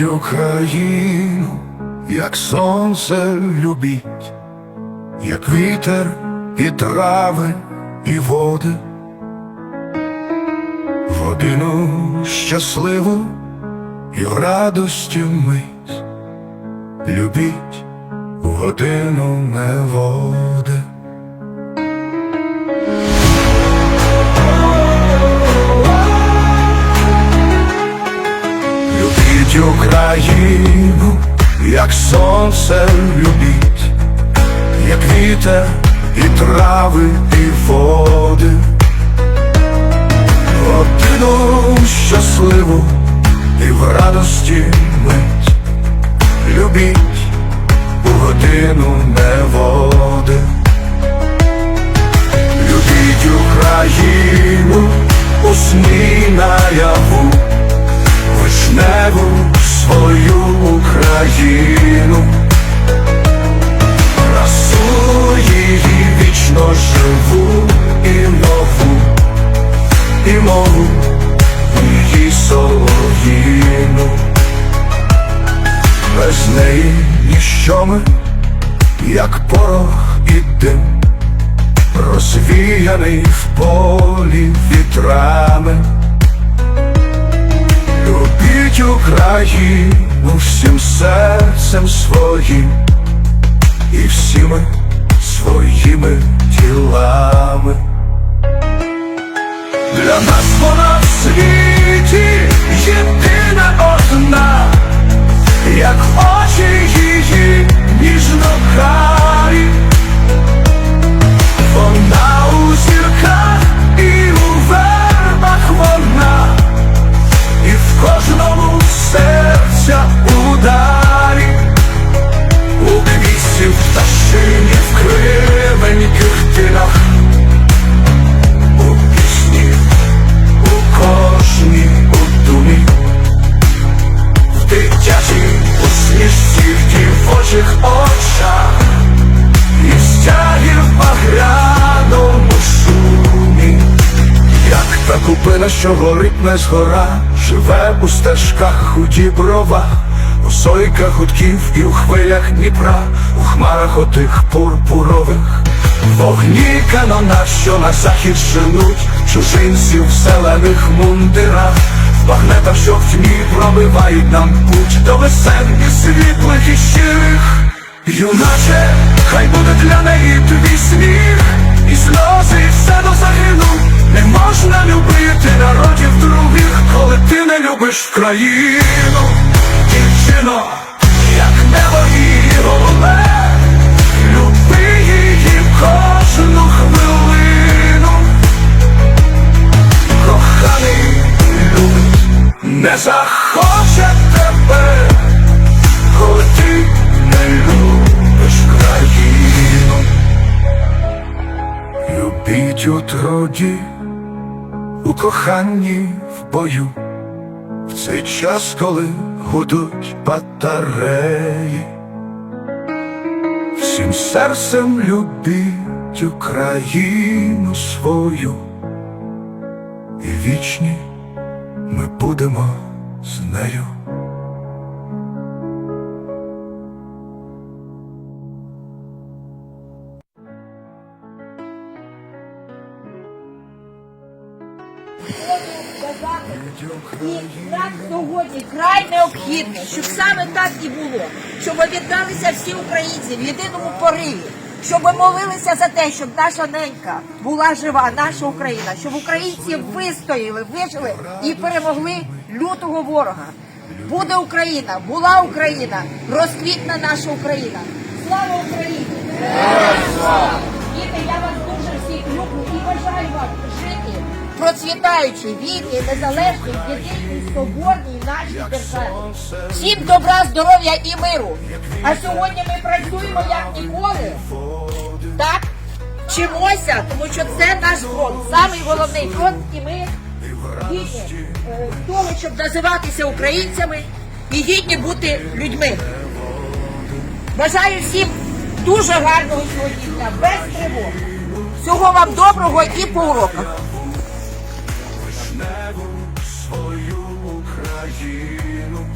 Любіть Україну, як сонце любіть, як вітер і трави і води, в годину щасливу і радості мить, любіть годину неводи. Україну, як сонце любіть, як вітер і трави і води, годину щасливу і в радості мить, любіть у годину неводи. Любіть Україну у сні наяву вишневу свою Україну, красу її вічно живу і нову, і мову її солов'їну, без неї ніщо ми, як порох і дим, розвіяний в полі вітрами. Любіть Україну всім серцем своїм і всіми своїми тілами. Для нас вона в світі єдина одна, як очах, і в стягі в шумі. Як та купина, що горить не згора, живе у стежках, худі бровах, у сойках гудків і у хвилях Дніпра, у хмарах отих пурпурових, вогні канона, що на захід женуть, чужинців в зелених мундирах, багнетах, що в тьмі пробивають нам путь до весен світлих і щирих. Юначе, хай буде для неї твій сміх, і сльози, і все до загину. Не можна любити народів других, коли ти не любиш країну. Дівчино, як небо і головне, не захоче тебе, коли не любиш країну. Любіть у труді, у коханні в бою, в цей час, коли гудуть батареї, всім серцем любіть Україну свою, і вічні ми будемо з нею. І сьогодні край необхідно, щоб саме так і було, щоб об'єдналися всі українці в єдиному пориві, щоб молилися за те, щоб наша ненька була жива, наша Україна, щоб українці вистояли, вижили і перемогли лютого ворога. Буде Україна, була Україна, розквітна наша Україна. Слава Україні! Діти, я вас дуже всіх люблю і бажаю вам жити в процвітаючій вільній, незалежній, єдиній, соборній нашій державі. Всім добра, здоров'я і миру. А сьогодні ми працюємо як ніколи. Так? Вчимося, тому що це наш фронт, самий головний фронт, і ми гідні е, того, щоб називатися українцями і гідні бути людьми. Бажаю всім дуже гарного сьогодні дня, без тривог. Всього вам доброго і по уроках. вишневу свою Україну.